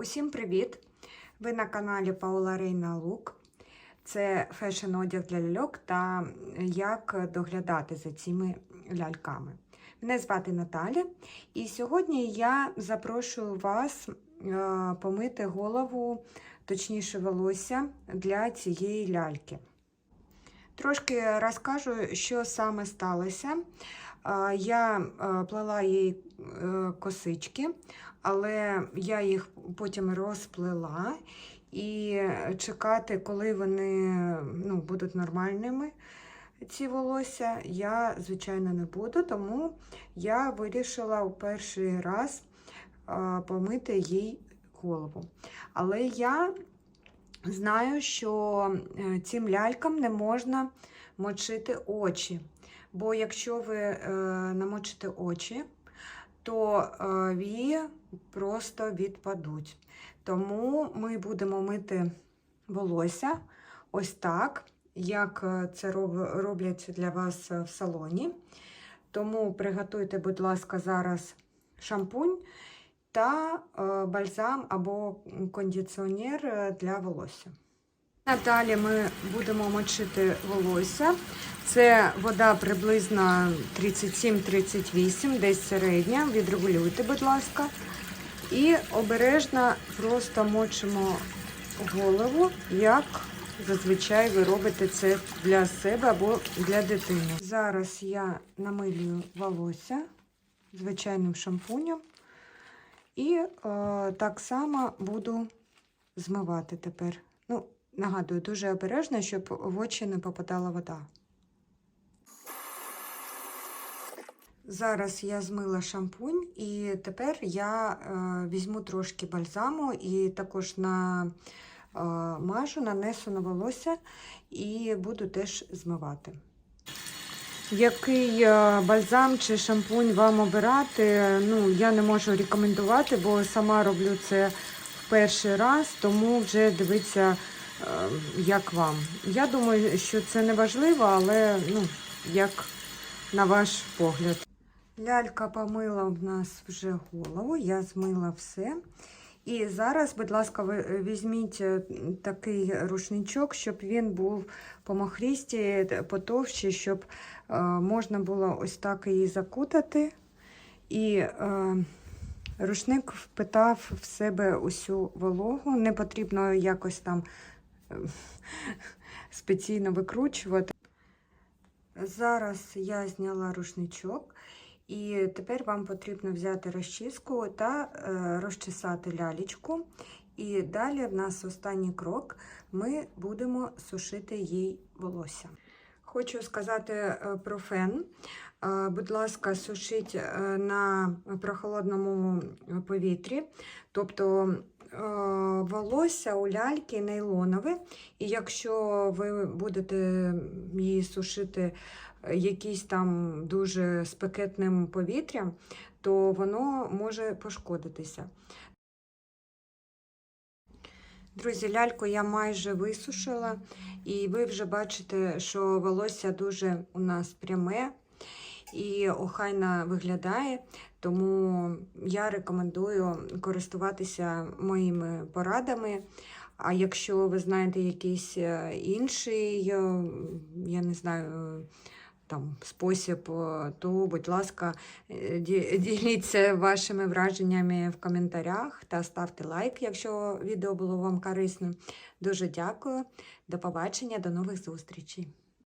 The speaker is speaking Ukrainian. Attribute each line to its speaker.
Speaker 1: Усім привіт! Ви на каналі Паула Рейна Лук. Це фешн одяг для ляльок та як доглядати за цими ляльками. Мене звати Наталя, і сьогодні я запрошую вас е, помити голову, точніше волосся для цієї ляльки. Трошки розкажу, що саме сталося. Я плела їй е, косички, але я їх потім розплела і чекати, коли вони ну, будуть нормальними, ці волосся, я, звичайно, не буду, тому я вирішила у перший раз помити їй голову. Але я знаю, що е, цим лялькам не можна мочити очі. Бо якщо ви е, намочите очі, то е, вії просто відпадуть. Тому ми будемо мити волосся ось так, як е, це роб- роблять для вас в салоні. Тому приготуйте, будь ласка, зараз шампунь та е, бальзам або кондиціонер е, для волосся. Далі ми будемо мочити волосся. Це вода приблизно 37-38, десь середня. Відрегулюйте, будь ласка. І обережно просто мочимо голову, як зазвичай ви робите це для себе або для дитини. Зараз я намилюю волосся звичайним шампунем. І е, так само буду змивати тепер. Ну, нагадую, дуже обережно, щоб в очі не попадала вода. Зараз я змила шампунь, і тепер я е, візьму трошки бальзаму і також на е, мажу, нанесу на волосся і буду теж змивати. Який е, бальзам чи шампунь вам обирати, ну, я не можу рекомендувати, бо сама роблю це в перший раз, тому вже дивіться, е, як вам. Я думаю, що це не важливо, але ну, як на ваш погляд. Лялька помила в нас вже голову, я змила все. І зараз, будь ласка, ви візьміть е, такий рушничок, щоб він був по махрісті, потовщий, щоб е, можна було ось так її закутати. І е, рушник впитав в себе усю вологу. Не потрібно якось там е, спеційно викручувати. Зараз я зняла рушничок. І тепер вам потрібно взяти розчіску та е, розчесати лялечку. І далі в нас останній крок. Ми будемо сушити їй волосся. Хочу сказати е, про фен. Е, будь ласка, сушіть на прохолодному повітрі. Тобто волосся у ляльки нейлонове. І якщо ви будете її сушити якийсь там дуже спекетним повітрям, то воно може пошкодитися. Друзі, ляльку я майже висушила, і ви вже бачите, що волосся дуже у нас пряме і охайно виглядає, тому я рекомендую користуватися моїми порадами. А якщо ви знаєте якийсь е, інший, е, я не знаю, там спосіб, е, то, будь ласка, е, діліться вашими враженнями в коментарях та ставте лайк, якщо відео було вам корисним. Дуже дякую. До побачення, до нових зустрічей.